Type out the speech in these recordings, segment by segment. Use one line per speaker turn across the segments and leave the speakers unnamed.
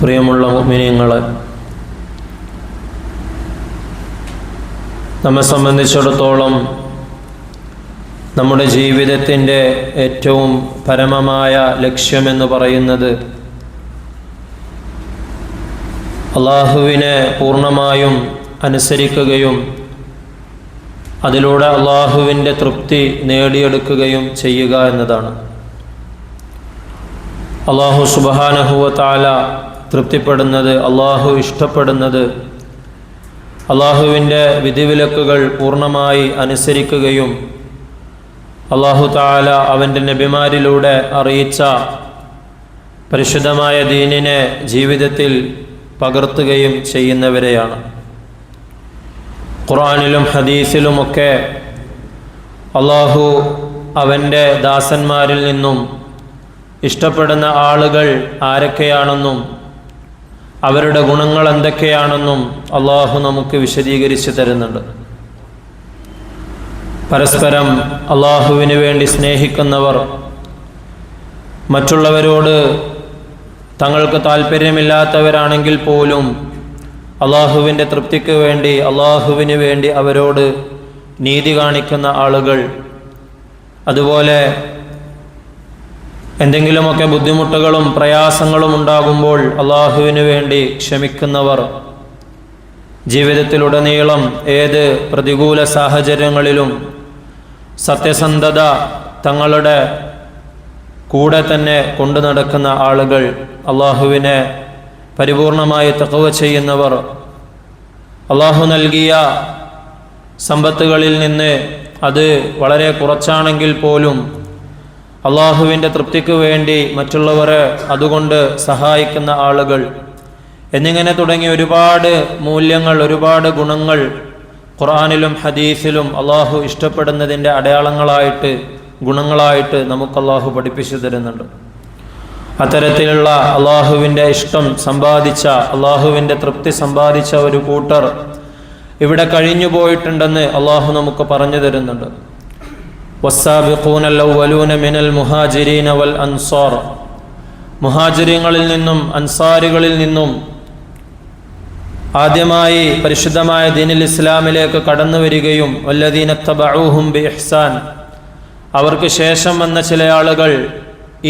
പ്രിയമുള്ള മിനിയങ്ങൾ നമ്മെ സംബന്ധിച്ചിടത്തോളം നമ്മുടെ ജീവിതത്തിന്റെ ഏറ്റവും പരമമായ ലക്ഷ്യമെന്ന് പറയുന്നത് അള്ളാഹുവിനെ പൂർണമായും അനുസരിക്കുകയും അതിലൂടെ അള്ളാഹുവിന്റെ തൃപ്തി നേടിയെടുക്കുകയും ചെയ്യുക എന്നതാണ്. അള്ളാഹു സുബാനഹുവ താല തൃപ്തിപ്പെടുന്നത് അള്ളാഹു ഇഷ്ടപ്പെടുന്നത്. അള്ളാഹുവിന്റെ വിധിവിലക്കുകൾ പൂർണമായി അനുസരിക്കുകയും അള്ളാഹു താല അവന്റെ നബിമാരിലൂടെ അറിയിച്ച പരിശുദ്ധമായ ദീനിനെ ജീവിതത്തിൽ പകർത്തുകയും ചെയ്യുന്നവരെയാണ്. ഖുറാനിലും ഹദീസിലുമൊക്കെ അള്ളാഹു അവന്റെ ദാസന്മാരിൽ നിന്നും ഇഷ്ടപ്പെടുന്ന ആളുകൾ ആരൊക്കെയാണെന്നും അവരുടെ ഗുണങ്ങൾ എന്തൊക്കെയാണെന്നും അള്ളാഹു നമുക്ക് വിശദീകരിച്ച് തരുന്നുണ്ട്. പരസ്പരം അള്ളാഹുവിന് വേണ്ടി സ്നേഹിക്കുന്നവർ മറ്റുള്ളവരോട് തങ്ങൾക്ക് താല്പര്യമില്ലാത്തവരാണെങ്കിൽ പോലും അള്ളാഹുവിന്റെ തൃപ്തിക്ക് വേണ്ടി അള്ളാഹുവിന് വേണ്ടി അവരോട് നീതി കാണിക്കുന്ന ആളുകൾ. അതുപോലെ എന്തെങ്കിലുമൊക്കെ ബുദ്ധിമുട്ടുകളും പ്രയാസങ്ങളും ഉണ്ടാകുമ്പോൾ അള്ളാഹുവിന് വേണ്ടി ക്ഷമിക്കുന്നവർ. ജീവിതത്തിലുടനീളം ഏത് പ്രതികൂല സാഹചര്യങ്ങളിലും സത്യസന്ധത തങ്ങളുടെ കൂടെ തന്നെ കൊണ്ടു നടക്കുന്ന ആളുകൾ അള്ളാഹുവിനെ പരിപൂർണമായി തക്കവ ചെയ്യുന്നവർ. അള്ളാഹു നൽകിയ സമ്പത്തുകളിൽ നിന്ന് അത് വളരെ കുറച്ചാണെങ്കിൽ പോലും അള്ളാഹുവിന്റെ തൃപ്തിക്ക് വേണ്ടി മറ്റുള്ളവരെ അതുകൊണ്ട് സഹായിക്കുന്ന ആളുകൾ. എന്നിങ്ങനെ തുടങ്ങി ഒരുപാട് മൂല്യങ്ങൾ ഒരുപാട് ഗുണങ്ങൾ ഖുർആാനിലും ഹദീസിലും അള്ളാഹു ഇഷ്ടപ്പെടുന്നതിന്റെ അടയാളങ്ങളായിട്ട് ഗുണങ്ങളായിട്ട് നമുക്ക് അള്ളാഹു പഠിപ്പിച്ചു തരുന്നുണ്ട്. അത്തരത്തിലുള്ള അള്ളാഹുവിന്റെ ഇഷ്ടം സമ്പാദിച്ച അള്ളാഹുവിന്റെ തൃപ്തി സമ്പാദിച്ച ഒരു കൂട്ടർ ഇവിടെ കഴിഞ്ഞു പോയിട്ടുണ്ടെന്ന് അള്ളാഹു നമുക്ക് പറഞ്ഞു തരുന്നുണ്ട്. വസ്സാബിഖൂനല്ലവലൂന الأولون من المهاجرين والأنصار. മുഹാജിരിങ്ങളിൽ നിന്നും അൻസാരികളിൽ നിന്നും ആദ്യമായി പരിശുദ്ധമായ ദീനിൽ ഇസ്ലാമിലേക്ക് കടന്നു വരികയും വല്ലദീനത്തബഊഹും ബി ഇഹ്സാൻ അവർക്ക് ശേഷം വന്ന ചില ആളുകൾ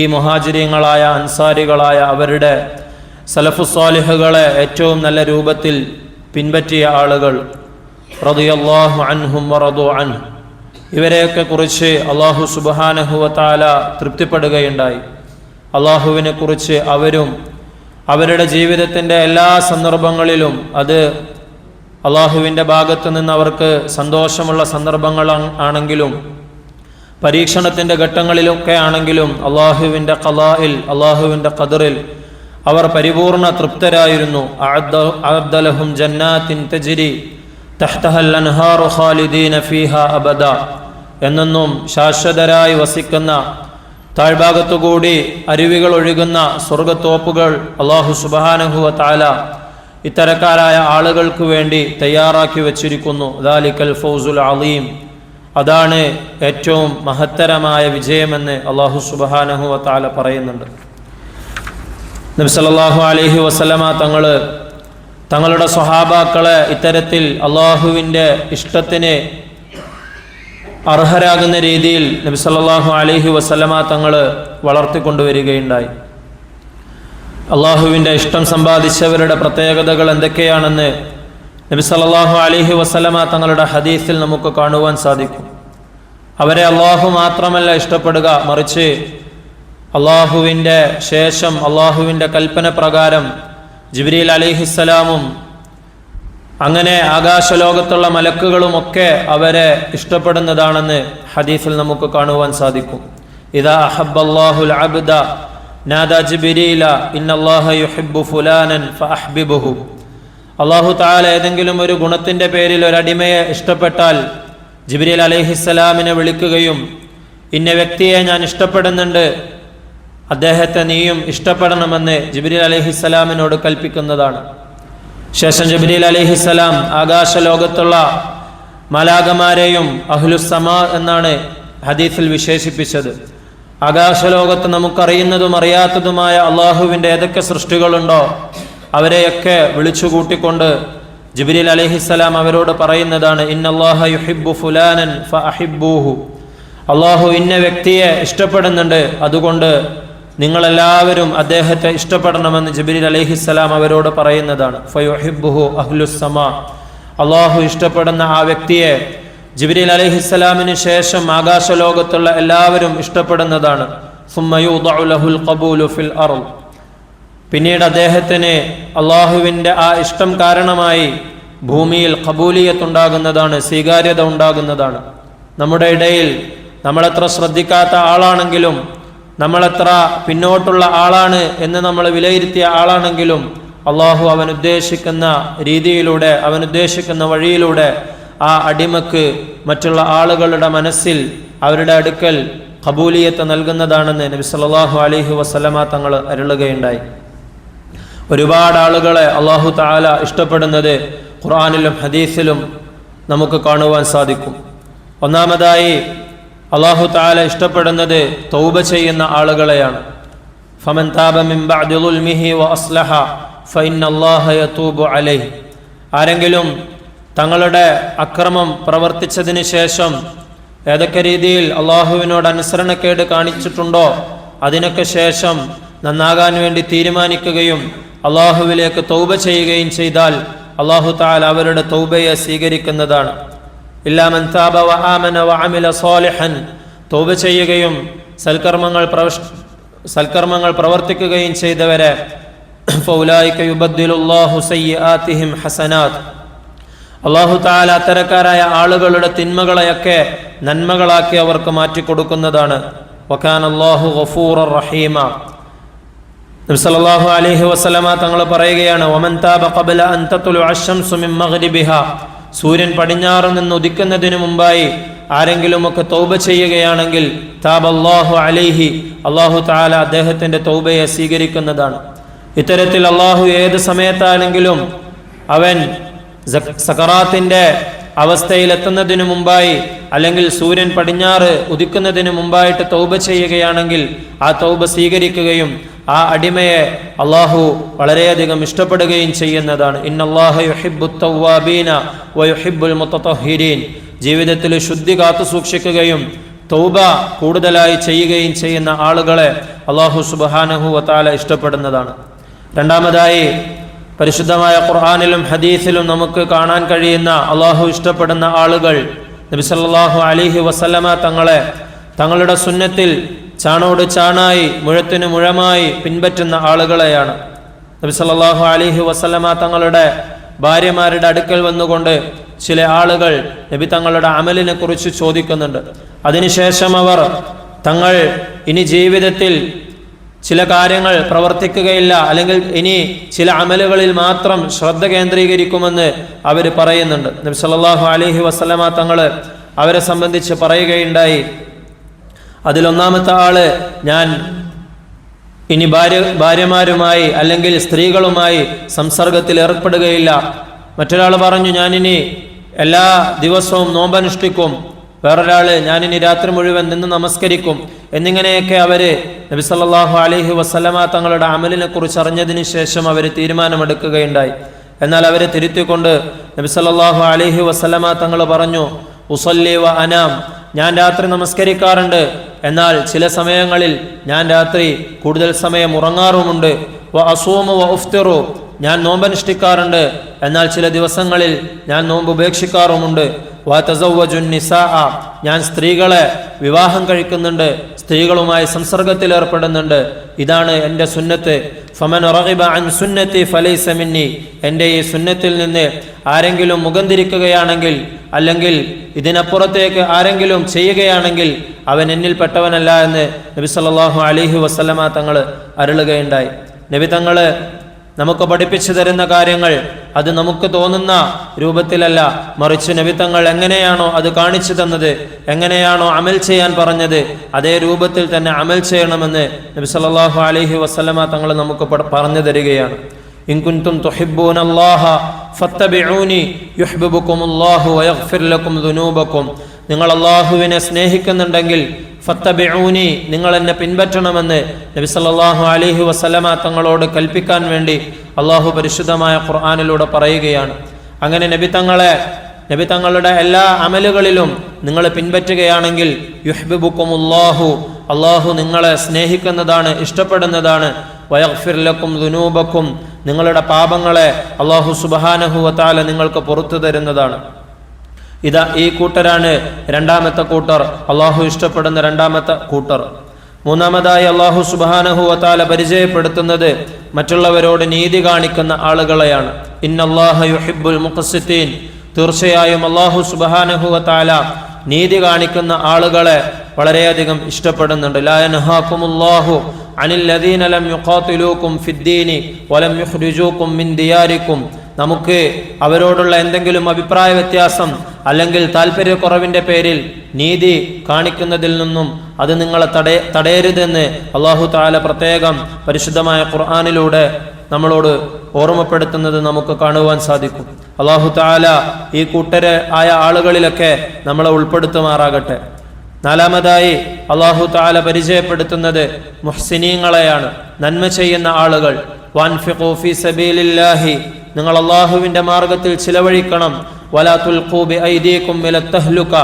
ഈ മുഹാജിര്യങ്ങളായ അൻസാരികളായ അവരുടെ സലഫുസ്വാലിഹുകളെ ഏറ്റവും നല്ല രൂപത്തിൽ പിൻപറ്റിയ ആളുകൾ. റളിയല്ലാഹു അൻഹും വറദു അൻഹു. ഇവരെയൊക്കെ കുറിച്ച് അള്ളാഹു സുബഹാനഹുവത്താല തൃപ്തിപ്പെടുകയുണ്ടായി. അള്ളാഹുവിനെ കുറിച്ച് അവരും അവരുടെ ജീവിതത്തിന്റെ എല്ലാ സന്ദർഭങ്ങളിലും അത് അള്ളാഹുവിന്റെ ഭാഗത്തു നിന്ന് അവർക്ക് സന്തോഷമുള്ള സന്ദർഭങ്ങൾ ആണെങ്കിലും പരീക്ഷണത്തിന്റെ ഘട്ടങ്ങളിലൊക്കെ ആണെങ്കിലും അള്ളാഹുവിന്റെ കലായിൽ അള്ളാഹുവിന്റെ കതിറിൽ അവർ പരിപൂർണ തൃപ്തരായിരുന്നു. അഅദ്ദലഹും ജന്നാത്തിൻ തജിരി തഹ്തഹൽ അൻഹാർ ഖാലിദീന ഫീഹ അബദ. എന്നൊന്നും ശാശ്വതരായി വസിക്കുന്ന താഴ്ഭാഗത്തുകൂടി അരുവികൾ ഒഴുകുന്ന സ്വർഗത്തോപ്പുകൾ അള്ളാഹു സുബാനഹുവ താല ഇത്തരക്കാരായ ആളുകൾക്ക് വേണ്ടി തയ്യാറാക്കി വച്ചിരിക്കുന്നു. ദാലിക്കൽ ഫൗസുൽ അലീം. അതാണ് ഏറ്റവും മഹത്തരമായ വിജയമെന്ന് അള്ളാഹു സുബാനഹുവ താല പറയുന്നുണ്ട്. നബി അലഹി വസല്ലമ തങ്ങൾ തങ്ങളുടെ സ്വഹാബാക്കളെ ഇത്തരത്തിൽ അള്ളാഹുവിന്റെ ഇഷ്ടത്തിന് അർഹരാകുന്ന രീതിയിൽ നബി സല്ലല്ലാഹു അലൈഹി വസല്ലമ തങ്ങൾ വളർത്തിക്കൊണ്ടുവരികയുണ്ടായി. അള്ളാഹുവിന്റെ ഇഷ്ടം സമ്പാദിച്ചവരുടെ പ്രത്യേകതകൾ എന്തൊക്കെയാണെന്ന് നബി സല്ലല്ലാഹു അലൈഹി വസല്ലമ തങ്ങളുടെ ഹദീസിൽ നമുക്ക് കാണുവാൻ സാധിക്കും. അവരെ അള്ളാഹു മാത്രമല്ല ഇഷ്ടപ്പെടുക മറിച്ച് അള്ളാഹുവിന്റെ ശേഷം അള്ളാഹുവിന്റെ കൽപ്പന പ്രകാരം ജിബ്രീൽ അലിഹിസ്സലാമും അങ്ങനെ ആകാശലോകത്തുള്ള മലക്കുകളുമൊക്കെ അവരെ ഇഷ്ടപ്പെടുന്നതാണെന്ന് ഹദീസിൽ നമുക്ക് കാണുവാൻ സാധിക്കും. ഇതാ അഹബ്ബല്ലാഹുൽ അബ്ദ നാദ യുഹിബ്ബു ഫുലാനൻ അള്ളാഹു താല ഏതെങ്കിലും ഒരു ഗുണത്തിന്റെ പേരിൽ ഒരു അടിമയെ ഇഷ്ടപ്പെട്ടാൽ ജിബ്രീൽ അലഹിസ്സലാമിനെ വിളിക്കുകയും ഇന്ന വ്യക്തിയെ ഞാൻ ഇഷ്ടപ്പെടുന്നുണ്ട് അദ്ദേഹത്തെ നീയും ഇഷ്ടപ്പെടണമെന്ന് ജിബ്രീൽ അലഹിസ്സലാമിനോട് കൽപ്പിക്കുന്നതാണ്. ശേഷം ജബരീൽ അലിഹിസലാം ആകാശലോകത്തുള്ള മലാകമാരെയും അഹ്ലുസമാ എന്നാണ് ഹദീഫിൽ വിശേഷിപ്പിച്ചത്. ആകാശലോകത്ത് നമുക്കറിയുന്നതും അറിയാത്തതുമായ അള്ളാഹുവിന്റെ ഏതൊക്കെ സൃഷ്ടികളുണ്ടോ അവരെയൊക്കെ വിളിച്ചു കൂട്ടിക്കൊണ്ട് ജിബിരിൽ അലഹിസ്സലാം അവരോട് പറയുന്നതാണ് ഇന്നല്ലാഹ യുഹിബ്ബു ഫുലാനൻ ഫ അഹിബൂഹു അള്ളാഹു ഇന്ന വ്യക്തിയെ ഇഷ്ടപ്പെടുന്നുണ്ട് അതുകൊണ്ട് നിങ്ങളെല്ലാവരും അദ്ദേഹത്തെ ഇഷ്ടപ്പെടണമെന്ന് ജിബിരിൽ അലഹിസ്സലാം അവരോട് പറയുന്നതാണ്. ഫയുഹിബ്ബുഹു അഹ്ലുസമ അള്ളാഹു ഇഷ്ടപ്പെടുന്ന ആ വ്യക്തിയെ ജിബിരിൽ അലഹിസ്സലാമിന് ശേഷം ആകാശലോകത്തുള്ള എല്ലാവരും ഇഷ്ടപ്പെടുന്നതാണ്. ഫിൽ പിന്നീട് അദ്ദേഹത്തിന് അള്ളാഹുവിന്റെ ആ ഇഷ്ടം കാരണമായി ഭൂമിയിൽ കബൂലിയത്തുണ്ടാകുന്നതാണ് സ്വീകാര്യത ഉണ്ടാകുന്നതാണ്. നമ്മുടെ ഇടയിൽ നമ്മളെത്ര ശ്രദ്ധിക്കാത്ത ആളാണെങ്കിലും നമ്മളെത്ര പിന്നോട്ടുള്ള ആളാണ് എന്ന് നമ്മൾ വിലയിരുത്തിയ ആളാണെങ്കിലും അള്ളാഹു അവൻ ഉദ്ദേശിക്കുന്ന രീതിയിലൂടെ അവൻ ഉദ്ദേശിക്കുന്ന വഴിയിലൂടെ ആ അടിമക്ക് മറ്റുള്ള ആളുകളുടെ മനസ്സിൽ അവരുടെ അടുക്കൽ കബൂലിയത്ത് നൽകുന്നതാണെന്ന് നബി സല്ലാഹു അലൈഹി വസ്ലമ തങ്ങൾ അരുളുകയുണ്ടായി. ഒരുപാട് ആളുകളെ അള്ളാഹു താല ഇഷ്ടപ്പെടുന്നത് ഖുർആാനിലും ഹദീസിലും നമുക്ക് കാണുവാൻ സാധിക്കും. ഒന്നാമതായി അള്ളാഹു താല ഇഷ്ടപ്പെടുന്നത് തൗബ ചെയ്യുന്ന ആളുകളെയാണ്. ഫമൻ ആരെങ്കിലും തങ്ങളുടെ അക്രമം പ്രവർത്തിച്ചതിന് ശേഷം ഏതൊക്കെ രീതിയിൽ അള്ളാഹുവിനോട് അനുസരണക്കേട് കാണിച്ചിട്ടുണ്ടോ അതിനൊക്കെ ശേഷം നന്നാകാൻ വേണ്ടി തീരുമാനിക്കുകയും അള്ളാഹുവിലേക്ക് തൗബ ചെയ്യുകയും ചെയ്താൽ അള്ളാഹു താൽ അവരുടെ തൗബയെ സ്വീകരിക്കുന്നതാണ്. ഇല്ലാമൻ താബ വ ആമന വ അമില സ്വാലിഹൻ തൗബ ചെയ്യുകയും സൽക്കർമ്മങ്ങൾ സൽക്കർമ്മങ്ങൾ പ്രവർത്തിക്കുകയും ചെയ്തവരെ അള്ളാഹു താല അത്തരക്കാരായ ആളുകളുടെ തിന്മകളെയൊക്കെ നന്മകളാക്കി അവർക്ക് മാറ്റിക്കൊടുക്കുന്നതാണ്. വഖാൻ അള്ളാഹു ഗഫൂർ റഹീമ നബ്സല്ലാഹു അലൈഹി വസല്ലമ തങ്ങൾ പറയുകയാണ് ഒമൻ താബ കബല അൻ തത്ലു അശംസു മിൻ സൂര്യൻ പടിഞ്ഞാറ് നിന്ന് ഉദിക്കുന്നതിന് മുമ്പായി ആരെങ്കിലുമൊക്കെ തൗബ ചെയ്യുകയാണെങ്കിൽ താബ് അള്ളാഹു അലൈഹി അള്ളാഹു താല അദ്ദേഹത്തിന്റെ തൗബയെ സ്വീകരിക്കുന്നതാണ്. ഇത്തരത്തിൽ അള്ളാഹു ഏത് സമയത്താണെങ്കിലും അവൻ സക്കറാത്തിന്റെ എത്തുന്നതിനു മുമ്പായി അല്ലെങ്കിൽ സൂര്യൻ പടിഞ്ഞാറ് ഉദിക്കുന്നതിന് മുമ്പായിട്ട് തൗബ ചെയ്യുകയാണെങ്കിൽ ആ തൗബ സ്വീകരിക്കുകയും ആ അടിമയെ അള്ളാഹു വളരെയധികം ഇഷ്ടപ്പെടുകയും ചെയ്യുന്നതാണ്. ഇന്നല്ലാഹു യുഹിബ്ബു തവ്വാബീന വ യുഹിബ്ബുൽ മുത്തത്തഹിരീൻ ജീവിതത്തിൽ ശുദ്ധി കാത്തു സൂക്ഷിക്കുകയും തൗബ കൂടുതലായി ചെയ്യുകയും ചെയ്യുന്ന ആളുകളെ അള്ളാഹു സുബ്ഹാനഹു വതാല ഇഷ്ടപ്പെടുന്നതാണ്. രണ്ടാമതായി പരിശുദ്ധമായ ഖുർആാനിലും ഹദീസിലും നമുക്ക് കാണാൻ കഴിയുന്ന അള്ളാഹു ഇഷ്ടപ്പെടുന്ന ആളുകൾ നബി സല്ലല്ലാഹു അലിഹി വസല്ലമ തങ്ങളെ തങ്ങളുടെ സുന്നത്തിൽ ചാണോട് ചാണായി മുഴത്തിന് മുഴമായി പിൻപറ്റുന്ന ആളുകളെയാണ്. നബി അലിഹി വസല്ലമ തങ്ങളുടെ ഭാര്യമാരുടെ അടുക്കൽ വന്നുകൊണ്ട് ചില ആളുകൾ നബി തങ്ങളുടെ അമലിനെ കുറിച്ച് ചോദിക്കുന്നുണ്ട്. അതിനുശേഷം അവർ തങ്ങൾ ഇനി ജീവിതത്തിൽ ചില കാര്യങ്ങൾ പ്രവർത്തിക്കുകയില്ല അല്ലെങ്കിൽ ഇനി ചില അമലുകളിൽ മാത്രം ശ്രദ്ധ കേന്ദ്രീകരിക്കുമെന്ന് അവർ പറയുന്നുണ്ട്. നബി സല്ലല്ലാഹു അലൈഹി വസല്ലമ തങ്ങൾ അവരെ സംബന്ധിച്ച് പറയുകയുണ്ടായി. അതിലൊന്നാമത്തെ ആൾ ഞാൻ ഇനി ഭാര്യ ഭാര്യമാരുമായി അല്ലെങ്കിൽ സ്ത്രീകളുമായി സംസർഗത്തിൽ ഏർപ്പെടുകയില്ല. മറ്റൊരാൾ പറഞ്ഞു ഞാനിനി എല്ലാ ദിവസവും നോമ്പനുഷ്ഠിക്കും. വേറൊരാൾ ഞാനിനി രാത്രി മുഴുവൻ നിന്ന് നമസ്കരിക്കും. എന്നിങ്ങനെയൊക്കെ അവർ നബി സല്ലല്ലാഹു അലൈഹി വസല്ലമ തങ്ങളുടെ അമലിനെ കുറിച്ച് അറിഞ്ഞതിന് ശേഷം അവർ തീരുമാനമെടുക്കുകയുണ്ടായി. എന്നാൽ അവരെ തിരുത്തിക്കൊണ്ട് നബി അലഹി വസ്ലമ തങ്ങൾ പറഞ്ഞു ഉസല്ലി വ അനാം. ഞാൻ രാത്രി നമസ്കരിക്കാറുണ്ട്. എന്നാൽ ചില സമയങ്ങളിൽ ഞാൻ രാത്രി കൂടുതൽ സമയം ഉറങ്ങാറുമുണ്ട്. വ അസൂമു ഞാൻ നോമ്പനുഷ്ഠിക്കാറുണ്ട്. എന്നാൽ ചില ദിവസങ്ങളിൽ ഞാൻ നോമ്പ് ഉപേക്ഷിക്കാറുമുണ്ട്. ഞാൻ സ്ത്രീകളെ വിവാഹം കഴിക്കുന്നുണ്ട് സ്ത്രീകളുമായി സംസർഗത്തിൽ ഏർപ്പെടുന്നുണ്ട്. ഇതാണ് എന്റെ സുന്നത്ത്. ഫമൻ അൻ സുന്നത്തി ഫലൈസ മിന്നി. എന്റെ ഈ സുന്നത്തിൽ നിന്ന് ആരെങ്കിലും മുഖം തിരിക്കുകയാണെങ്കിൽ അല്ലെങ്കിൽ ഇതിനപ്പുറത്തേക്ക് ആരെങ്കിലും ചെയ്യുകയാണെങ്കിൽ അവൻ എന്നിൽപ്പെട്ടവനല്ല എന്ന് നബി സല്ലല്ലാഹു അലൈഹി വസല്ലമ തങ്ങൾ അരുളുകയുണ്ടായി. നബി തങ്ങൾ നമുക്ക് പഠിപ്പിച്ചു തരുന്ന കാര്യങ്ങൾ അത് നമുക്ക് തോന്നുന്ന രൂപത്തിലല്ല. മറിച്ച് നബിത്തങ്ങൾ എങ്ങനെയാണോ അത് കാണിച്ചു തന്നത് എങ്ങനെയാണോ അമൽ ചെയ്യാൻ പറഞ്ഞത് അതേ രൂപത്തിൽ തന്നെ അമൽ ചെയ്യണമെന്ന് നബി സല്ലാഹു അലഹി വസ്ലമ തങ്ങൾ നമുക്ക് പറഞ്ഞു തരികയാണ്. ലക്കും നിങ്ങൾ അള്ളാഹുവിനെ സ്നേഹിക്കുന്നുണ്ടെങ്കിൽ ഫത്തബിഊനി നിങ്ങൾ എന്നെ പിൻപറ്റണമെന്ന് നബി സല്ലല്ലാഹു അലൈഹി വസല്ലമ തങ്ങളോട് കൽപ്പിക്കാൻ വേണ്ടി അള്ളാഹു പരിശുദ്ധമായ ഖുർആാനിലൂടെ പറയുകയാണ്. അങ്ങനെ നബി തങ്ങളെ നബി തങ്ങളുടെ എല്ലാ അമലുകളിലും നിങ്ങൾ പിൻപറ്റുകയാണെങ്കിൽ യുഹ്ബിബുക്കുമുല്ലാഹു അള്ളാഹു നിങ്ങളെ സ്നേഹിക്കുന്നതാണ് ഇഷ്ടപ്പെടുന്നതാണ്. വയഫിർലക്കും ദുനൂബക്കും നിങ്ങളുടെ പാപങ്ങളെ അള്ളാഹു സുബഹാനഹുവത്താല നിങ്ങൾക്ക് പുറത്തു തരുന്നതാണ്. ഇതാ ഈ കൂട്ടരാണ് രണ്ടാമത്തെ കൂട്ടർ. അള്ളാഹു ഇഷ്ടപ്പെടുന്ന രണ്ടാമത്തെ കൂട്ടർ. മൂന്നാമതായി അള്ളാഹു സുബാനഹുവത്താല പരിചയപ്പെടുത്തുന്നത് മറ്റുള്ളവരോട് നീതി കാണിക്കുന്ന ആളുകളെയാണ്. ഇന്നല്ലാഹ യുഹിബുൽ മുഖസിത്തീൻ തീർച്ചയായും അള്ളാഹു സുബാനഹുവത്താല നീതി കാണിക്കുന്ന ആളുകളെ വളരെയധികം ഇഷ്ടപ്പെടുന്നുണ്ട്. ലായനഹാക്കുമുല്ലാഹു അനിൽ ലം യുഖാത്തിലൂക്കും ഫിദ്ദീനി വലം യുഖ്രിജൂക്കും മിൻ ദിയാരിക്കും. നമുക്ക് അവരോടുള്ള എന്തെങ്കിലും അഭിപ്രായ വ്യത്യാസം അല്ലെങ്കിൽ താല്പര്യക്കുറവിന്റെ പേരിൽ നീതി കാണിക്കുന്നതിൽ നിന്നും അത് നിങ്ങളെ തടയ തടയരുതെന്ന് അള്ളാഹു താല പ്രത്യേകം പരിശുദ്ധമായ ഖുർആാനിലൂടെ നമ്മളോട് ഓർമ്മപ്പെടുത്തുന്നത് നമുക്ക് കാണുവാൻ സാധിക്കും. അള്ളാഹു താല ഈ കൂട്ടര് ആയ ആളുകളിലൊക്കെ നമ്മളെ ഉൾപ്പെടുത്തുമാറാകട്ടെ. നാലാമതായി അള്ളാഹു താല പരിചയപ്പെടുത്തുന്നത് മുഹ്സിനീങ്ങളെയാണ്. നന്മ ചെയ്യുന്ന ആളുകൾ. വാൻഫിഖു ഫി സബീലില്ലാഹി നിങ്ങൾ അള്ളാഹുവിന്റെ മാർഗത്തിൽ ചിലവഴിക്കണം. വലാ തുൽഖൂ ബി ഐദീകും ഇല തഹ്ലുക.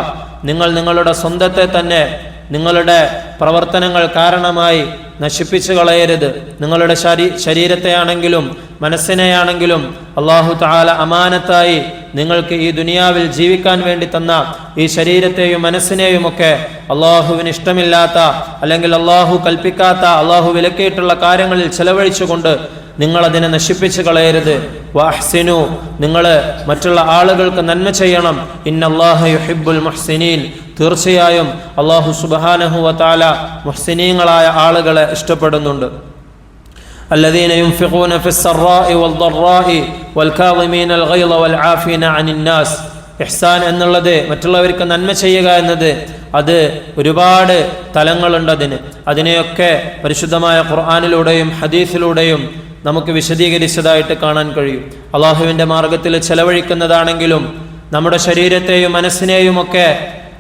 നിങ്ങൾ നിങ്ങളുടെ സ്വന്തത്തെ തന്നെ നിങ്ങളുടെ പ്രവർത്തനങ്ങൾ കാരണമായി നശിപ്പിച്ചു കളയരുത്. നിങ്ങളുടെ ശരീ ശരീരത്തെയാണെങ്കിലും മനസ്സിനെയാണെങ്കിലും അള്ളാഹു താല അമാനത്തായി നിങ്ങൾക്ക് ഈ ദുനിയാവിൽ ജീവിക്കാൻ വേണ്ടി തന്ന ഈ ശരീരത്തെയും മനസ്സിനെയും ഒക്കെ അള്ളാഹുവിന് ഇഷ്ടമില്ലാത്ത അല്ലെങ്കിൽ അള്ളാഹു കൽപ്പിക്കാത്ത അള്ളാഹു വിലക്കിയിട്ടുള്ള കാര്യങ്ങളിൽ ചെലവഴിച്ചുകൊണ്ട് നിങ്ങൾ അതിനെ നശിപ്പിച്ചു കളയരുത് വാഹ്സിനു നിങ്ങൾ മറ്റുള്ള ആളുകൾക്ക് നന്മ ചെയ്യണം ഇന്നല്ലാഹ യുഹിബ്ബുൽ മുഹ്സിനീൻ തീർച്ചയായും അള്ളാഹു സുബാനഹു വതാല മുഹ്സിനീങ്ങളായ ആളുകളെ ഇഷ്ടപ്പെടുന്നുണ്ട് الذين ينفقون في السراء والضراء والكاظمين الغيظ والعافين عن الناس ഇഹ്സാൻ എന്നുള്ളത് മറ്റുള്ളവർക്ക് നന്മ ചെയ്യുക എന്നത് അത് ഒരുപാട് തലങ്ങളുണ്ട് അതിന് അതിനെയൊക്കെ പരിശുദ്ധമായ ഖുർആാനിലൂടെയും ഹദീസിലൂടെയും നമുക്ക് വിശദീകരിച്ചതായിട്ട് കാണാൻ കഴിയും. അള്ളാഹുവിന്റെ മാർഗത്തിൽ ചെലവഴിക്കുന്നതാണെങ്കിലും നമ്മുടെ ശരീരത്തെയും മനസ്സിനെയും ഒക്കെ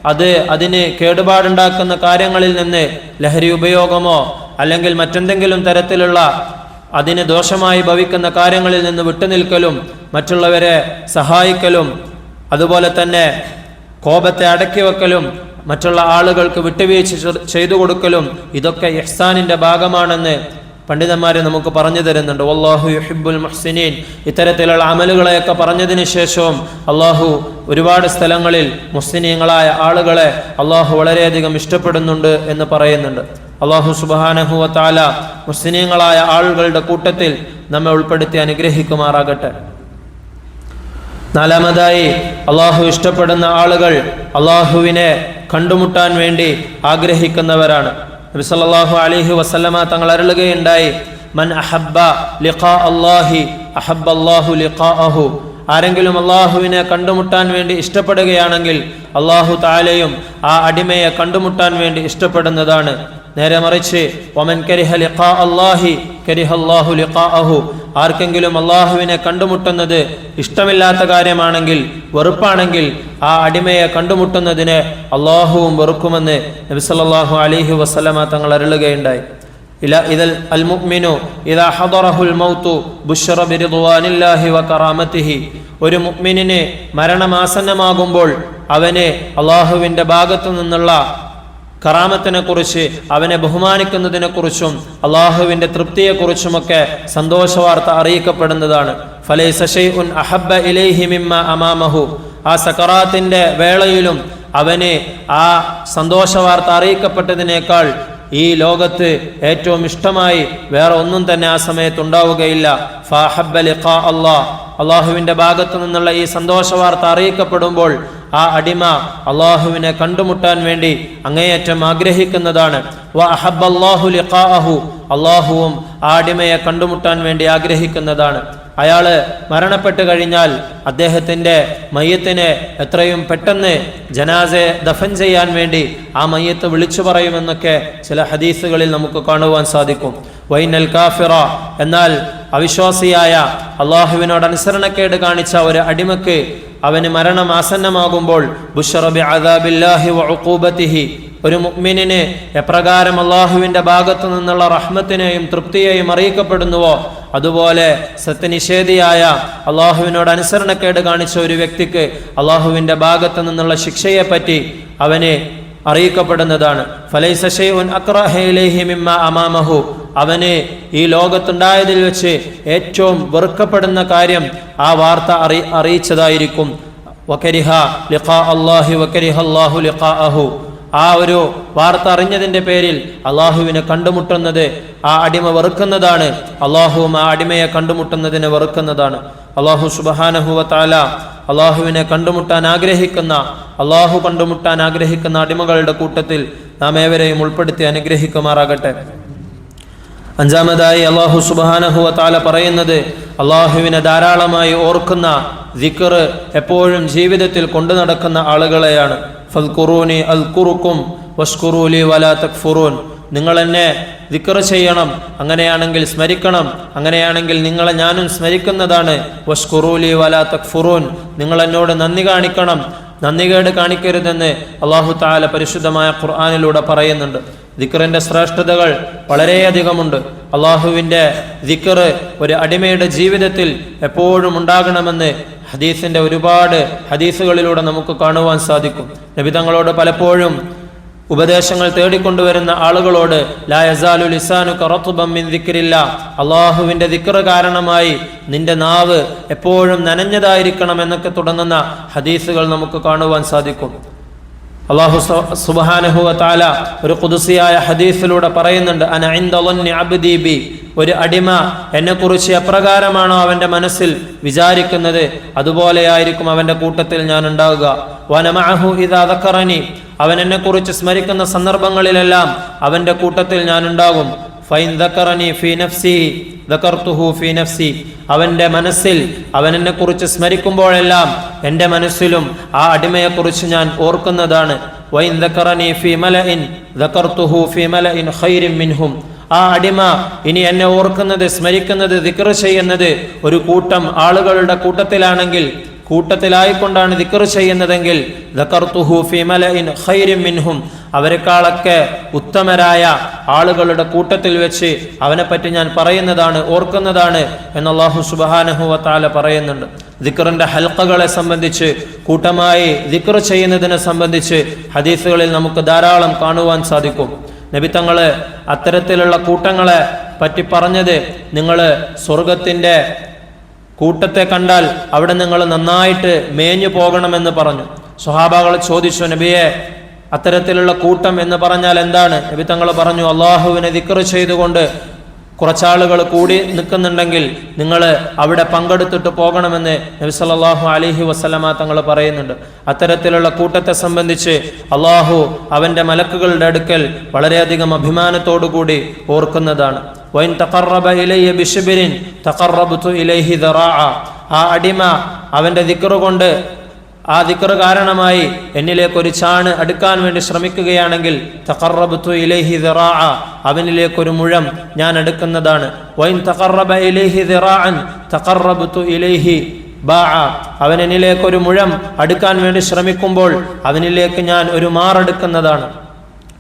അത് അതിന് കേടുപാടുണ്ടാക്കുന്ന കാര്യങ്ങളിൽ നിന്ന് ലഹരി ഉപയോഗമോ അല്ലെങ്കിൽ മറ്റെന്തെങ്കിലും തരത്തിലുള്ള അതിന് ദോഷമായി ഭവിക്കുന്ന കാര്യങ്ങളിൽ നിന്ന് വിട്ടുനിൽക്കലും മറ്റുള്ളവരെ സഹായിക്കലും അതുപോലെ തന്നെ കോപത്തെ അടക്കി വെക്കലും മറ്റുള്ള ആളുകൾക്ക് വിട്ടുവീഴ്ച ചെയ്തു കൊടുക്കലും ഇതൊക്കെ ഇഹ്സാനിന്റെ ഭാഗമാണെന്ന് പണ്ഡിതന്മാരെ നമുക്ക് പറഞ്ഞു തരുന്നുണ്ട്. അള്ളാഹു യുഹിബുൽ മുഹ്സിനീൻ. ഇത്തരത്തിലുള്ള അമലുകളെയൊക്കെ പറഞ്ഞതിന് ശേഷവും അള്ളാഹു ഒരുപാട് സ്ഥലങ്ങളിൽ മുസ്ലിനീങ്ങളായ ആളുകളെ അള്ളാഹു വളരെയധികം ഇഷ്ടപ്പെടുന്നുണ്ട് എന്ന് പറയുന്നുണ്ട്. അള്ളാഹു സുബാനഹുവത്താല മുസ്ലിനീങ്ങളായ ആളുകളുടെ കൂട്ടത്തിൽ നമ്മെ ഉൾപ്പെടുത്തി അനുഗ്രഹിക്കുമാറാകട്ടെ. നാലാമതായി അള്ളാഹു ഇഷ്ടപ്പെടുന്ന ആളുകൾ അള്ളാഹുവിനെ കണ്ടുമുട്ടാൻ വേണ്ടി ആഗ്രഹിക്കുന്നവരാണ്. നബി സല്ലല്ലാഹു അലൈഹി വസല്ലമ തങ്ങൾ അരുളുകയുണ്ടായി മൻ അഹബ്ബ ലിഖാ അല്ലാഹി അഹബ്ബ അല്ലാഹു ലിഖാഅഹു. ആരെങ്കിലും അള്ളാഹുവിനെ കണ്ടുമുട്ടാൻ വേണ്ടി ഇഷ്ടപ്പെടുകയാണെങ്കിൽ അള്ളാഹു താലയും ആ അടിമയെ കണ്ടുമുട്ടാൻ വേണ്ടി ഇഷ്ടപ്പെടുന്നതാണ്. നേരെ മറിച്ച് ഒമൻ കരിഹ ലിഖാ അല്ലാഹി കരിഹ അല്ലാഹു ലിഖാഅഹു. ആർക്കെങ്കിലും അള്ളാഹുവിനെ കണ്ടുമുട്ടുന്നത് ഇഷ്ടമില്ലാത്ത കാര്യമാണെങ്കിൽ വെറുപ്പാണെങ്കിൽ ആ അടിമയെ കണ്ടുമുട്ടുന്നതിന് അള്ളാഹുവും വെറുക്കുമെന്ന് നബി അലിഹു വസല്ലമ തങ്ങൾ അരുളുകയുണ്ടായി. ഇല ഇതൽ അൽ മുഅ്മിനു ഇദാ ഹദറഹുൽ മൗതു ബുശ്റ ബിറിദ്വാനില്ലാഹി വ കറാമത്തിഹി. ഒരു മുഅ്മിനിന് മരണമാസന്നമാകുമ്പോൾ അവനെ അള്ളാഹുവിന്റെ ഭാഗത്തു നിന്നുള്ള കറാമത്തിനെ കുറിച്ച് അവനെ ബഹുമാനിക്കുന്നതിനെക്കുറിച്ചും കുറിച്ചും അള്ളാഹുവിന്റെ തൃപ്തിയെക്കുറിച്ചുമൊക്കെ സന്തോഷവാർത്ത അറിയിക്കപ്പെടുന്നതാണ്. ഫലൈസ ഷൈഉൻ അഹബ്ബ ഇലൈഹി അമാമഹു. ആ സക്കറാത്തിന്റെ വേളയിലും അവന് ആ സന്തോഷവാർത്ത അറിയിക്കപ്പെട്ടതിനേക്കാൾ ഈ ലോകത്ത് ഏറ്റവും ഇഷ്ടമായി വേറെ ഒന്നും തന്നെ ആ സമയത്ത് ഉണ്ടാവുകയില്ല ഫഹബ്ബ ലിഖാ അള്ളാഹ്. അള്ളാഹുവിന്റെ ഭാഗത്തു നിന്നുള്ള ഈ സന്തോഷവാർത്ത അറിയിക്കപ്പെടുമ്പോൾ ആ അടിമ അള്ളാഹുവിനെ കണ്ടുമുട്ടാൻ വേണ്ടി അങ്ങേയറ്റം ആഗ്രഹിക്കുന്നതാണ്. അള്ളാഹുവും ആ അടിമയെ കണ്ടുമുട്ടാൻ വേണ്ടി ആഗ്രഹിക്കുന്നതാണ്. അയാൾ മരണപ്പെട്ടു കഴിഞ്ഞാൽ അദ്ദേഹത്തിന്റെ മയ്യത്തിനെ എത്രയും പെട്ടെന്ന് ജനാസെ ദഫൻ ചെയ്യാൻ വേണ്ടി ആ മയ്യത്ത് വിളിച്ചു പറയുമെന്നൊക്കെ ചില ഹദീസുകളിൽ നമുക്ക് കാണുവാൻ സാധിക്കും. വൈനൽ കാഫിറ. എന്നാൽ അവിശ്വാസിയായ അള്ളാഹുവിനോട് അനുസരണക്കേട് കാണിച്ച ഒരു അടിമക്ക് അവന് മരണം ആസന്നമാകുമ്പോൾ അദാബില്ലാഹി ഒരു മുഅ്മിനിന് എപ്രകാരം അള്ളാഹുവിന്റെ ഭാഗത്തു നിന്നുള്ള റഹ്മത്തിനെയും തൃപ്തിയെയും അറിയിക്കപ്പെടുന്നുവോ? അതുപോലെ സത്യനിഷേധിയായ അള്ളാഹുവിനോട് അനുസരണക്കേട് കാണിച്ച ഒരു വ്യക്തിക്ക് അള്ളാഹുവിന്റെ ഭാഗത്തു നിന്നുള്ള ശിക്ഷയെപ്പറ്റി അവന് അറിയിക്കപ്പെടുന്നതാണ്. അമാമഹു. അവന് ഈ ലോകത്തുണ്ടായതിൽ വെച്ച് ഏറ്റവും വെറുക്കപ്പെടുന്ന കാര്യം ആ വാർത്ത അറി അറിയിച്ചതായിരിക്കും. ലിഖാ ആ ഒരു വാർത്ത അറിഞ്ഞതിന്റെ പേരിൽ അള്ളാഹുവിനെ കണ്ടുമുട്ടുന്നത് ആ അടിമ വെറുക്കുന്നതാണ്. അള്ളാഹുവും ആ അടിമയെ കണ്ടുമുട്ടുന്നതിനെ വെറുക്കുന്നതാണ്. അള്ളാഹു സുബഹാനഹുവത്താല അള്ളാഹുവിനെ കണ്ടുമുട്ടാൻ ആഗ്രഹിക്കുന്ന അള്ളാഹു കണ്ടുമുട്ടാൻ ആഗ്രഹിക്കുന്ന അടിമകളുടെ കൂട്ടത്തിൽ നാം ഏവരെയും ഉൾപ്പെടുത്തി അനുഗ്രഹിക്കുമാറാകട്ടെ. അഞ്ചാമതായി അള്ളാഹു സുബഹാനഹുവത്താല താല പറയുന്നത് അള്ളാഹുവിനെ ധാരാളമായി ഓർക്കുന്ന ദിക്കർ എപ്പോഴും ജീവിതത്തിൽ കൊണ്ടു നടക്കുന്ന ആളുകളെയാണ്. ഫൽഖുറൂനി അൽ കുറുക്കും വസ്കുറൂലി വലാ തക്ഫുറൂൻ. നിങ്ങൾ എന്നെ ദിക്കർ ചെയ്യണം അങ്ങനെയാണെങ്കിൽ സ്മരിക്കണം അങ്ങനെയാണെങ്കിൽ നിങ്ങളെ ഞാനും സ്മരിക്കുന്നതാണ്. വഷ്കുറൂലി വലാ തക്ഫുറൂൻ നിങ്ങൾ എന്നോട് നന്ദി കാണിക്കണം. നന്ദികേട് കാണിക്കരുതെന്ന് അള്ളാഹു താല പരിശുദ്ധമായ ഖുർആാനിലൂടെ പറയുന്നുണ്ട്. ദിക്കറിന്റെ ശ്രേഷ്ഠതകൾ വളരെയധികമുണ്ട്. അള്ളാഹുവിന്റെ ദിക്കർ ഒരു അടിമയുടെ ജീവിതത്തിൽ എപ്പോഴും ഉണ്ടാകണമെന്ന് ഹദീസിന്റെ ഒരുപാട് ഹദീസുകളിലൂടെ നമുക്ക് കാണുവാൻ സാധിക്കും. നബിതങ്ങളോട് പലപ്പോഴും ഉപദേശങ്ങൾ തേടിക്കൊണ്ടുവരുന്ന ആളുകളോട് ലായസാലു ലിസാനു കറത്തുബമ്മിൻ ദിക്രില്ല. അള്ളാഹുവിന്റെ ദിക്ർ കാരണമായി നിന്റെ നാവ് എപ്പോഴും നനഞ്ഞതായിരിക്കണം എന്നൊക്കെ തുടങ്ങുന്ന ഹദീസുകൾ നമുക്ക് കാണുവാൻ സാധിക്കും. അള്ളാഹു സുബാനഹുവ താല ഒരു കുതുസിയായ ഹദീസിലൂടെ പറയുന്നുണ്ട് അന ഇൻദി അബ്ദി ബി. ഒരു അടിമ എന്നെക്കുറിച്ച് എപ്രകാരമാണോ അവന്റെ മനസ്സിൽ വിചാരിക്കുന്നത് അതുപോലെയായിരിക്കും അവന്റെ കൂട്ടത്തിൽ ഞാൻ ഉണ്ടാവുക. വനമഹു ഇതറനി അവൻ എന്നെക്കുറിച്ച് സ്മരിക്കുന്ന സന്ദർഭങ്ങളിലെല്ലാം അവന്റെ കൂട്ടത്തിൽ ഞാൻ ഉണ്ടാകും ഫൈൻ ദക്കറനി ഫി നഫ്സി ദക്കർത്തുഹു ഫി നഫ്സി. അവന്റെ മനസ്സിൽ അവൻ എന്നെക്കുറിച്ച് സ്മരിക്കുമ്പോഴെല്ലാം എന്റെ മനസ്സിലും ആ അടിമയെക്കുറിച്ച് ഞാൻ ഓർക്കുന്നതാണ്. വൈൻ ദക്കറനി ഫി മലഇൻ ദക്കർത്തുഹു ഫി മലഇൻ ഖൈരിൻ മിൻഹും. ആ അടിമ ഇനി എന്നെ ഓർക്കുന്നത് സ്മരിക്കുന്നത് ദിക്ർ ചെയ്യുന്നത് ഒരു കൂട്ടം ആളുകളുടെ കൂട്ടത്തിലാണെങ്കിൽ കൂട്ടത്തിലായിക്കൊണ്ടാണ് ദിക്കർ ചെയ്യുന്നതെങ്കിൽ മിൻഹും. അവരെക്കാളൊക്കെ ഉത്തമരായ ആളുകളുടെ കൂട്ടത്തിൽ വെച്ച് അവനെപ്പറ്റി ഞാൻ പറയുന്നതാണ് ഓർക്കുന്നതാണ് എന്ന് സുബാനഹുവത്താല സുബാനഹുവ താല പറയുന്നുണ്ട്. ദിക്കറിന്റെ ഹൽക്കകളെ സംബന്ധിച്ച് കൂട്ടമായി ദിക്കർ ചെയ്യുന്നതിനെ സംബന്ധിച്ച് ഹദീസുകളിൽ നമുക്ക് ധാരാളം കാണുവാൻ സാധിക്കും. നബിത്തങ്ങൾ അത്തരത്തിലുള്ള കൂട്ടങ്ങളെ പറ്റി പറഞ്ഞത് നിങ്ങൾ സ്വർഗത്തിന്റെ കൂട്ടത്തെ കണ്ടാൽ അവിടെ നിങ്ങൾ നന്നായിട്ട് മേഞ്ഞു പോകണമെന്ന് പറഞ്ഞു. സ്വഹാബാകൾ ചോദിച്ചു നബിയെ അത്തരത്തിലുള്ള കൂട്ടം എന്ന് പറഞ്ഞാൽ എന്താണ്? നബി തങ്ങൾ പറഞ്ഞു അള്ളാഹുവിനെ ദിക്കർ ചെയ്തുകൊണ്ട് കുറച്ചാളുകൾ കൂടി നിൽക്കുന്നുണ്ടെങ്കിൽ നിങ്ങൾ അവിടെ പങ്കെടുത്തിട്ട് പോകണമെന്ന് നബി സല്ലല്ലാഹു അലിഹി വസല്ലമ തങ്ങൾ പറയുന്നുണ്ട്. അത്തരത്തിലുള്ള കൂട്ടത്തെ സംബന്ധിച്ച് അള്ളാഹു അവന്റെ മലക്കുകളുടെ അടുക്കൽ വളരെയധികം അഭിമാനത്തോടു കൂടി ഓർക്കുന്നതാണ്. വൈൻ തക്കറബ ഇലയ്യ ബിഷബിരിൻ തക്കറബുത്തു ഇലൈഹി ദറാ ആ അടിമ അവന്റെ ദിക്റ് കൊണ്ട് ആ ദിക്റ് കാരണമായി എന്നിലേക്ക് ഒരു ചാണ് അടുക്കാൻ വേണ്ടി ശ്രമിക്കുകയാണെങ്കിൽ തക്കറബുത്തു ഇലൈഹി ദറാഅ അവനിലേക്കൊരു മുഴം ഞാൻ അടുക്കുന്നതാണ്. വൈൻ തക്കറബ ഇലൈഹി ദറാഅൻ തക്കറബുത്തു ഇലൈഹി ബാഅ അവൻ എന്നിലേക്ക് ഒരു മുഴം അടുക്കാൻ വേണ്ടി ശ്രമിക്കുമ്പോൾ അവനിലേക്ക് ഞാൻ ഒരു മാറെടുക്കുന്നതാണ്.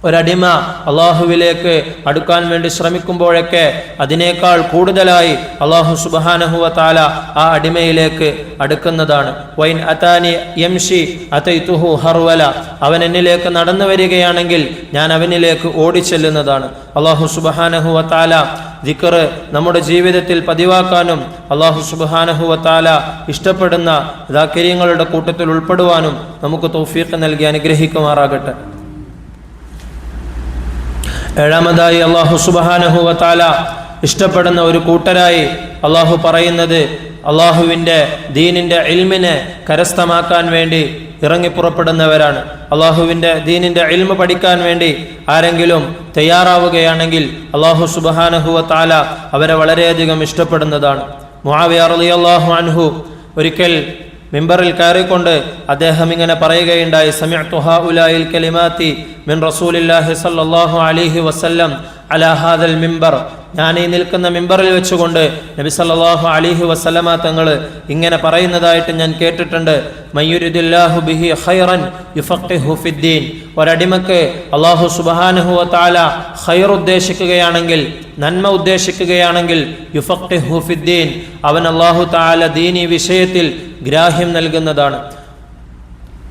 ഒരടിമ അള്ളാഹുവിലേക്ക് അടുക്കാൻ വേണ്ടി ശ്രമിക്കുമ്പോഴൊക്കെ അതിനേക്കാൾ കൂടുതലായി അള്ളാഹു സുബാനഹുവ താല ആ അടിമയിലേക്ക് അടുക്കുന്നതാണ്. വൈൻ അതാനി യംഷി അതൈതുഹു ഹർവല. അവൻ എന്നിലേക്ക് നടന്നു വരികയാണെങ്കിൽ ഞാൻ അവനിലേക്ക് ഓടിച്ചെല്ലുന്നതാണ്. അള്ളാഹു സുബാനഹുവ താല ദിക്കർ നമ്മുടെ ജീവിതത്തിൽ പതിവാക്കാനും അള്ളാഹു സുബാനഹുവ താല ഇഷ്ടപ്പെടുന്ന ദാക്കരിയങ്ങളുടെ കൂട്ടത്തിൽ ഉൾപ്പെടുവാനും നമുക്ക് തൗഫീഖ് നൽകി അനുഗ്രഹിക്കുമാറാകട്ടെ. ഏഴാമതായി അള്ളാഹു സുബാനഹുവ താല ഇഷ്ടപ്പെടുന്ന ഒരു കൂട്ടരായി അള്ളാഹു പറയുന്നത് അള്ളാഹുവിന്റെ ദീനിന്റെ ഇൽമിനെ കരസ്ഥമാക്കാൻ വേണ്ടി ഇറങ്ങിപ്പുറപ്പെടുന്നവരാണ്. അള്ളാഹുവിന്റെ ദീനിന്റെ ഇൽമ പഠിക്കാൻ വേണ്ടി ആരെങ്കിലും തയ്യാറാവുകയാണെങ്കിൽ അള്ളാഹു സുബഹാനഹുവ താല അവരെ വളരെയധികം ഇഷ്ടപ്പെടുന്നതാണ്. മുആവിയ അള്ളാഹു അൻഹു ഒരിക്കൽ മിമ്പറിൽ കയറിക്കൊണ്ട് അദ്ദേഹം ഇങ്ങനെ പറയുകയുണ്ടായി സമിഅ്തു ഹാഉലായിൽ കലിമാത്തി മിൻ റസൂലില്ലാഹി സല്ലല്ലാഹു അലൈഹി വസല്ലം അലാ ഹാദൽ മിമ്പർ. ഞാൻ ഈ നിൽക്കുന്ന മിമ്പറിൽ വെച്ചുകൊണ്ട് നബി സല്ലല്ലാഹു അലൈഹി വസല്ലമ തങ്ങൾ ഇങ്ങനെ പറയുന്നതായിട്ട് ഞാൻ കേട്ടിട്ടുണ്ട്. മയ്യുരിദില്ലാഹു ബിഹി ഖൈറൻ യുഫഖിഹു ഫിദ്ദീൻ. ഒരടിമക്ക് അള്ളാഹു സുബ്ഹാനഹു വതആല ഖൈർ ഉദ്ദേശിക്കുകയാണെങ്കിൽ നന്മ ഉദ്ദേശിക്കുകയാണെങ്കിൽ യുഫഖിഹു ഫിദ്ദീൻ അവൻ അള്ളാഹു തആല ദീനി വിഷയത്തിൽ ഗ്രാഹ്യം നൽകുന്നതാണ്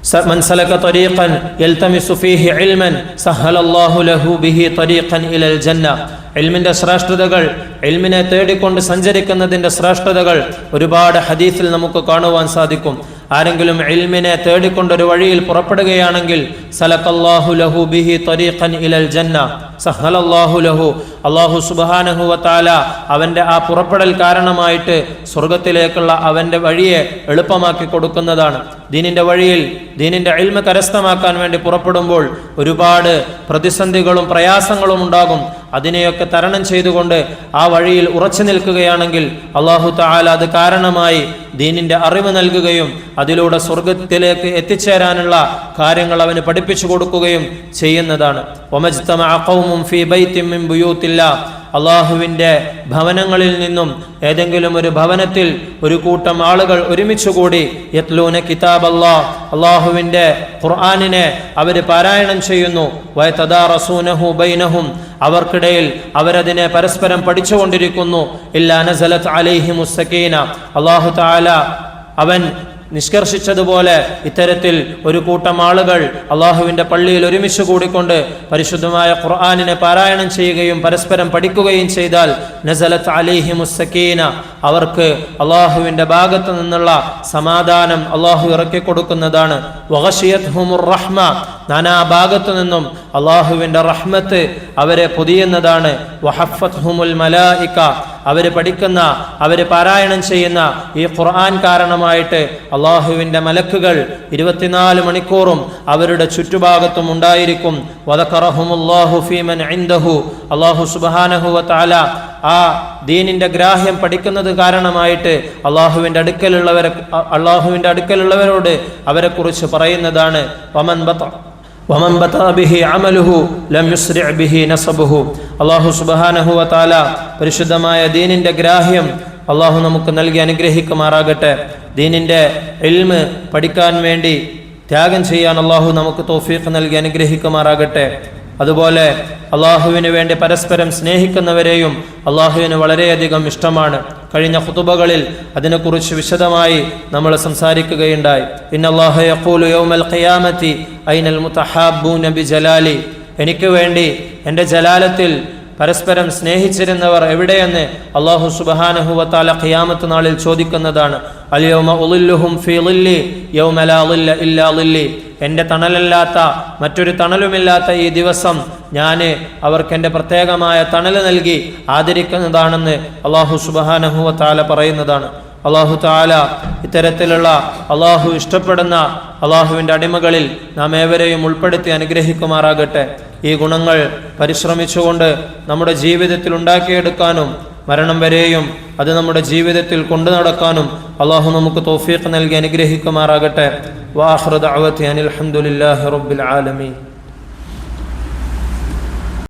س- من سلك طريقا يلتمس فيه علما سهل الله له به طريقا الى الجنه ഇൽമിന്റെ ശ്രേഷ്ഠതകൾ ഇൽമിനെ തേടിക്കൊണ്ട് സഞ്ചരിക്കുന്നതിന്റെ ശ്രേഷ്ഠതകൾ ഒരുപാട് ഹദീസിൽ നമുക്ക് കാണുവാൻ സാധിക്കും ആരെങ്കിലും ഇൽമിനെ തേടിക്കൊണ്ടൊരു വഴിയിൽ പുറപ്പെടുകയാണെങ്കിൽ സലക്കല്ലാഹു ലഹു ബിഹി ത്വരീഖൻ ഇലൽ ജന്ന സഹലല്ലാഹു ലഹു. അള്ളാഹു സുബ്ഹാനഹു വതആല അവന്റെ ആ പുറപ്പെടൽ കാരണമായിട്ട് സ്വർഗത്തിലേക്കുള്ള അവന്റെ വഴിയെ എളുപ്പമാക്കി കൊടുക്കുന്നതാണ്. ദീനിന്റെ വഴിയിൽ ദീനിന്റെ അഴിമ കരസ്ഥമാക്കാൻ വേണ്ടി പുറപ്പെടുമ്പോൾ ഒരുപാട് പ്രതിസന്ധികളും പ്രയാസങ്ങളും ഉണ്ടാകും. അതിനെയൊക്കെ തരണം ചെയ്തുകൊണ്ട് ആ വഴിയിൽ ഉറച്ചു നിൽക്കുകയാണെങ്കിൽ അള്ളാഹു താല അത് കാരണമായി ദീനിന്റെ അറിവ് നൽകുകയും അതിലൂടെ സ്വർഗത്തിലേക്ക് എത്തിച്ചേരാനുള്ള കാര്യങ്ങൾ അവന് പഠിപ്പിച്ചു കൊടുക്കുകയും ചെയ്യുന്നതാണ്. ഒമജ്തമ ഖൗമും ഫീ ബൈത്തിൻ മിൻ ബുയൂത്തില്ലാ അള്ളാഹുവിന്റെ ഭവനങ്ങളിൽ നിന്നും ഏതെങ്കിലും ഒരു ഭവനത്തിൽ ഒരു കൂട്ടം ആളുകൾ ഒരുമിച്ചുകൂടി യത്ലൂന കിതാബ് അള്ളാഹ് അള്ളാഹുവിന്റെ ഖുർആാനിനെ അവർ പാരായണം ചെയ്യുന്നു. വയതദാറസൂനഹു ബൈനഹും അവർക്കിടയിൽ അവരതിനെ പരസ്പരം പഠിച്ചുകൊണ്ടിരിക്കുന്നു. ഇല്ലാ നസലത്ത് അലൈഹി മുസ്സക്കീന അള്ളാഹു താല അവൻ നിഷ്കർഷിച്ചതുപോലെ ഇത്തരത്തിൽ ഒരു കൂട്ടം ആളുകൾ അള്ളാഹുവിന്റെ പള്ളിയിൽ ഒരുമിച്ച് കൂടിക്കൊണ്ട് പരിശുദ്ധമായ ഖുർആാനിനെ പാരായണം ചെയ്യുകയും പരസ്പരം പഠിക്കുകയും ചെയ്താൽ നസലത്ത് അലിഹി മുസ്സക്കീന അവർക്ക് അള്ളാഹുവിന്റെ ഭാഗത്ത് നിന്നുള്ള സമാധാനം അള്ളാഹു ഇറക്കി കൊടുക്കുന്നതാണ്. റഹ്മ നാനാ ഭാഗത്തു നിന്നും അള്ളാഹുവിന്റെ റഹ്മത്ത് അവരെ പൊതിയുന്നതാണ്. വഹഫത് ഹുമുൽ മലായിക്ക അവർ പഠിക്കുന്ന അവർ പാരായണം ചെയ്യുന്ന ഈ ഖുർആൻ കാരണമായിട്ട് അള്ളാഹുവിന്റെ മലക്കുകൾ ഇരുപത്തിനാല് മണിക്കൂറും അവരുടെ ചുറ്റുഭാഗത്തും ഉണ്ടായിരിക്കും. അള്ളാഹു സുബ്ഹാനഹു വതആല ആ ദീനിന്റെ ഗ്രാഹ്യം പഠിക്കുന്നത് കാരണമായിട്ട് അള്ളാഹുവിന്റെ അടുക്കലുള്ളവരെ അള്ളാഹുവിന്റെ അടുക്കലുള്ളവരോട് അവരെക്കുറിച്ച് പറയുന്നതാണ്. വമൻ ബത്ത വമൻ ബതാബിഹി ബിഹി അമലുഹു ലം യുസ്രി ബിഹി നസബുഹു അള്ളാഹു സുബ്ഹാനഹു വതആല പരിശുദ്ധമായ ദീനിന്റെ ഗ്രാഹ്യം അള്ളാഹു നമുക്ക് നൽകി അനുഗ്രഹിക്കുമാറാകട്ടെ. ദീനിന്റെ ഇൽമ് പഠിക്കാൻ വേണ്ടി ത്യാഗം ചെയ്യാൻ അള്ളാഹു നമുക്ക് തോഫീഖ് നൽകി അനുഗ്രഹിക്കുമാറാകട്ടെ. അതുപോലെ അള്ളാഹുവിന് വേണ്ടി പരസ്പരം സ്നേഹിക്കുന്നവരെയും അള്ളാഹുവിന് വളരെയധികം ഇഷ്ടമാണ്. കഴിഞ്ഞ ഖുതുബകളിൽ അതിനെക്കുറിച്ച് വിശദമായി നമ്മൾ സംസാരിക്കുകയുണ്ടായി. അള്ളാഹു യഖൂലു യൗമൽ ഖിയാമത്തി ഐനൽ മുതഹാബൂന ബി ജലാലി എനിക്ക് വേണ്ടി എന്റെ ജലാലത്തിൽ പരസ്പരം സ്നേഹിച്ചിരുന്നവർ എവിടെയെന്ന് അള്ളാഹു സുബഹാനഹുവത്താല ഖിയാമത്ത് നാളിൽ ചോദിക്കുന്നതാണ്. എന്റെ തണലല്ലാത്ത മറ്റൊരു തണലുമില്ലാത്ത ഈ ദിവസം ഞാൻ അവർക്ക് എന്റെ പ്രത്യേകമായ തണൽ നൽകി ആദരിക്കുന്നതാണെന്ന് അള്ളാഹു സുബഹാനഹുവത്താല പറയുന്നതാണ്. അള്ളാഹു താല ഇത്തരത്തിലുള്ള അള്ളാഹു ഇഷ്ടപ്പെടുന്ന അള്ളാഹുവിന്റെ അടിമകളിൽ നാം ഏവരെയും ഉൾപ്പെടുത്തി അനുഗ്രഹിക്കുമാറാകട്ടെ. ഈ ഗുണങ്ങൾ പരിശ്രമിച്ചുകൊണ്ട് നമ്മുടെ ജീവിതത്തിൽ ഉണ്ടാക്കിയെടുക്കാനും മരണം വരെയും അത് നമ്മുടെ ജീവിതത്തിൽ കൊണ്ടു നടക്കാനും അള്ളാഹു നമുക്ക് തോഫീഖ് നൽകി അനുഗ്രഹിക്കുമാറാകട്ടെ. വാഹൃദ് അവത്തി അനിൽഹമുല്ലാഹി റബ്ബിൽ ആലമീൻ.